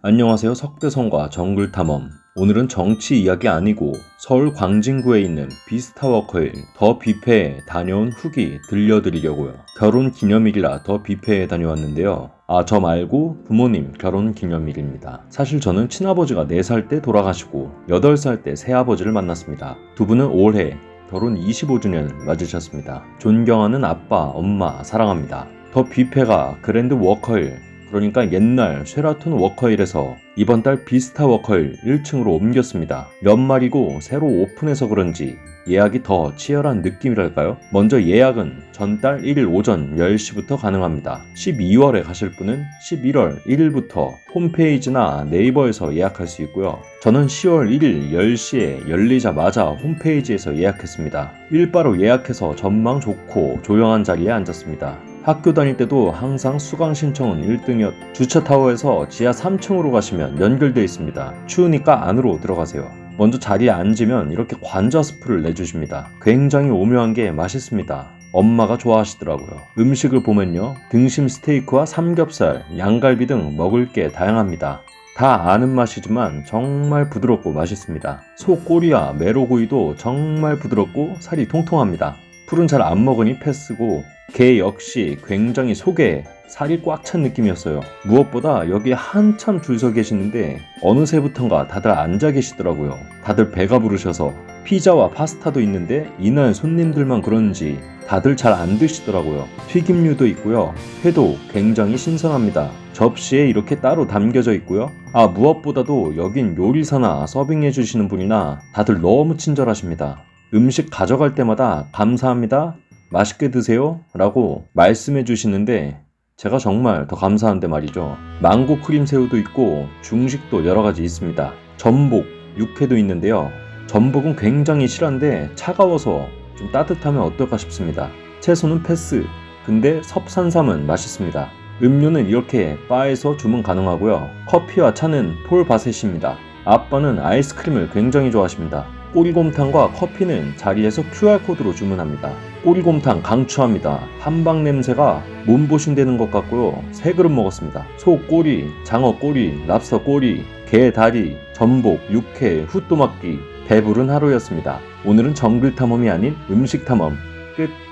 안녕하세요. 석대성과 정글탐험. 오늘은 정치 이야기 아니고 서울 광진구에 있는 비스타워커일 더 뷔페에 다녀온 후기 들려드리려고요. 결혼 기념일이라 더 뷔페에 다녀왔는데요. 아, 저 말고 부모님 결혼 기념일입니다. 사실 저는 친아버지가 4살 때 돌아가시고 8살 때 새아버지를 만났습니다. 두 분은 올해 결혼 25주년을 맞으셨습니다. 존경하는 아빠, 엄마, 사랑합니다. 더 뷔페가 그랜드 워커힐 그러니까 옛날 쉐라톤 워커힐에서 이번 달 비스타 워커힐 1층으로 옮겼습니다. 연말이고 새로 오픈해서 그런지 예약이 더 치열한 느낌이랄까요? 먼저 예약은 전달 1일 오전 10시부터 가능합니다. 12월에 가실 분은 11월 1일부터 홈페이지나 네이버에서 예약할 수 있고요. 저는 10월 1일 10시에 열리자마자 홈페이지에서 예약했습니다. 일바로 예약해서 전망 좋고 조용한 자리에 앉았습니다. 학교 다닐 때도 항상 수강 신청은 1등이었. 주차 타워에서 지하 3층으로 가시면 연결되어 있습니다. 추우니까 안으로 들어가세요. 먼저 자리에 앉으면 이렇게 관자 스프를 내주십니다. 굉장히 오묘한 게 맛있습니다. 엄마가 좋아하시더라고요. 음식을 보면요. 등심 스테이크와 삼겹살, 양갈비 등 먹을 게 다양합니다. 다 아는 맛이지만 정말 부드럽고 맛있습니다. 소 꼬리와 메로구이도 정말 부드럽고 살이 통통합니다. 풀은 잘 안 먹으니 패스고 게 역시 굉장히 속에 살이 꽉 찬 느낌이었어요. 무엇보다 여기 한참 줄 서 계시는데 어느새부턴가 다들 앉아 계시더라고요. 다들 배가 부르셔서 피자와 파스타도 있는데 이날 손님들만 그런지 다들 잘 안 드시더라고요. 튀김류도 있고요. 회도 굉장히 신선합니다. 접시에 이렇게 따로 담겨져 있고요. 아, 무엇보다도 여긴 요리사나 서빙해 주시는 분이나 다들 너무 친절하십니다. 음식 가져갈 때마다 감사합니다. 맛있게 드세요. 라고 말씀해 주시는데 제가 정말 더 감사한데 말이죠. 망고 크림 새우도 있고 중식도 여러 가지 있습니다. 전복, 육회도 있는데요. 전복은 굉장히 실한데 차가워서 좀 따뜻하면 어떨까 싶습니다. 채소는 패스. 근데 섭산삼은 맛있습니다. 음료는 이렇게 바에서 주문 가능하고요. 커피와 차는 폴바셋입니다. 아빠는 아이스크림을 굉장히 좋아하십니다. 꼬리곰탕과 커피는 자리에서 QR코드로 주문합니다. 꼬리곰탕 강추합니다. 한방 냄새가 몸보신되는 것 같고요. 세 그릇 먹었습니다. 소 꼬리, 장어 꼬리, 랍스터 꼬리, 게 다리, 전복, 육회, 후또막기. 배부른 하루였습니다. 오늘은 정글 탐험이 아닌 음식 탐험. 끝.